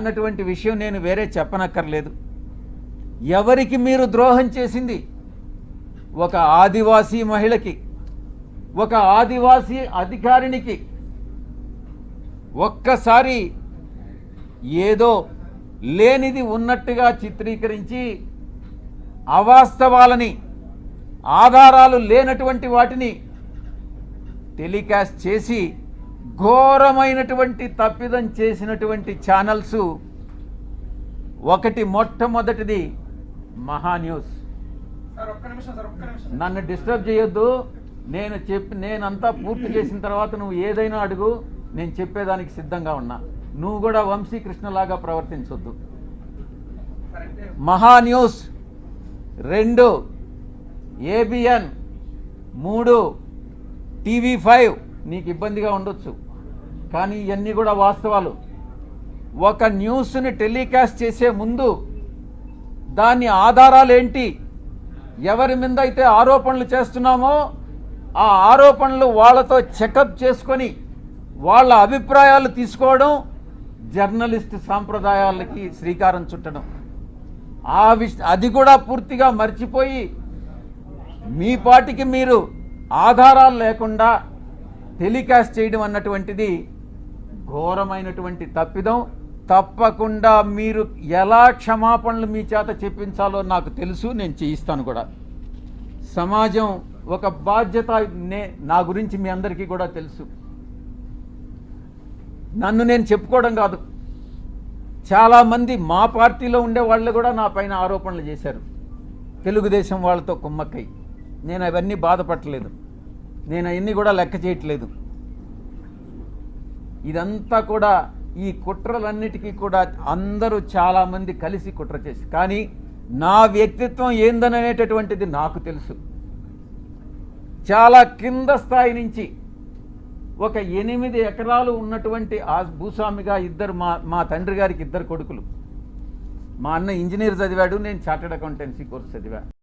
అన్నటువంటి విషయం నేను వేరే చెప్పనక్కర్లేదు. ఎవరికి మీరు ద్రోహం చేసింది? ఒక ఆదివాసీ మహిళకి ఒక ఆదివాసీ అధికారినికి. ఒక్కసారి ఏదో లేనిది ఉన్నట్టుగా చిత్రీకరించి అవాస్తవాలని ఆధారాలు లేనటువంటి వాటిని టెలికాస్ట్ చేసి ఘోరమైనటువంటి తప్పిదం చేసినటువంటి ఛానల్స్ ఒకటి మొట్టమొదటిది మహా న్యూస్. నన్ను డిస్టర్బ్ చేయొద్దు. నేను చెప్పి నేనంతా పూర్తి చేసిన తర్వాత నువ్వు ఏదైనా అడుగు నేను చెప్పేదానికి సిద్ధంగా ఉన్నా. నువ్వు కూడా వంశీకృష్ణలాగా ప్రవర్తించొద్దు. మహా న్యూస్ రెండు ఏబిఎన్ మూడు టీవీ ఫైవ్ నీకు ఇబ్బందిగా ఉండొచ్చు. కానీ ఇవన్నీ కూడా వాస్తవాలు. ఒక న్యూస్ని టెలికాస్ట్ చేసే ముందు దాని ఆధారాలు ఏంటి ఎవరి మీద అయితే ఆరోపణలు చేస్తున్నామో ఆ ఆరోపణలు వాళ్ళతో చెకప్ చేసుకొని వాళ్ళ అభిప్రాయాలు తీసుకోవడం జర్నలిస్ట్ సాంప్రదాయాలకి శ్రీకారం చుట్టడం. ఆ విష అది కూడా పూర్తిగా మర్చిపోయి మీ పాటికి మీరు ఆధారాలు లేకుండా టెలికాస్ట్ చేయడం అన్నటువంటిది ఘోరమైనటువంటి తప్పిదం తప్పకుండా మీరు ఎలా క్షమాపణలు మీ చేత చెప్పించాలో నాకు తెలుసు నేను చేయిస్తాను కూడా. సమాజం ఒక బాధ్యత నే నా గురించి మీ అందరికీ కూడా తెలుసు. నన్ను నేను చెప్పుకోవడం కాదు. చాలామంది మా పార్టీలో ఉండే వాళ్ళు కూడా నా పైన ఆరోపణలు చేశారు. తెలుగుదేశం వాళ్ళతో కుమ్మక్కై. నేను అవన్నీ బాధపడలేదు. నేను అవన్నీ కూడా లెక్క చేయట్లేదు. ఇదంతా కూడా ఈ కుట్రలన్నిటికీ కూడా అందరూ చాలామంది కలిసి కుట్ర చేసి కానీ నా వ్యక్తిత్వం ఏందననేటటువంటిది నాకు తెలుసు. చాలా కింద స్థాయి నుంచి ఒక ఎనిమిది ఎకరాలు ఉన్నటువంటి ఆ భూస్వామిగా ఇద్దరు మా మా తండ్రి గారికి ఇద్దరు కొడుకులు. మా అన్న ఇంజనీర్ చదివాడు నేను చార్టెడ్ అకౌంటెన్సీ కోర్స్ చదివా.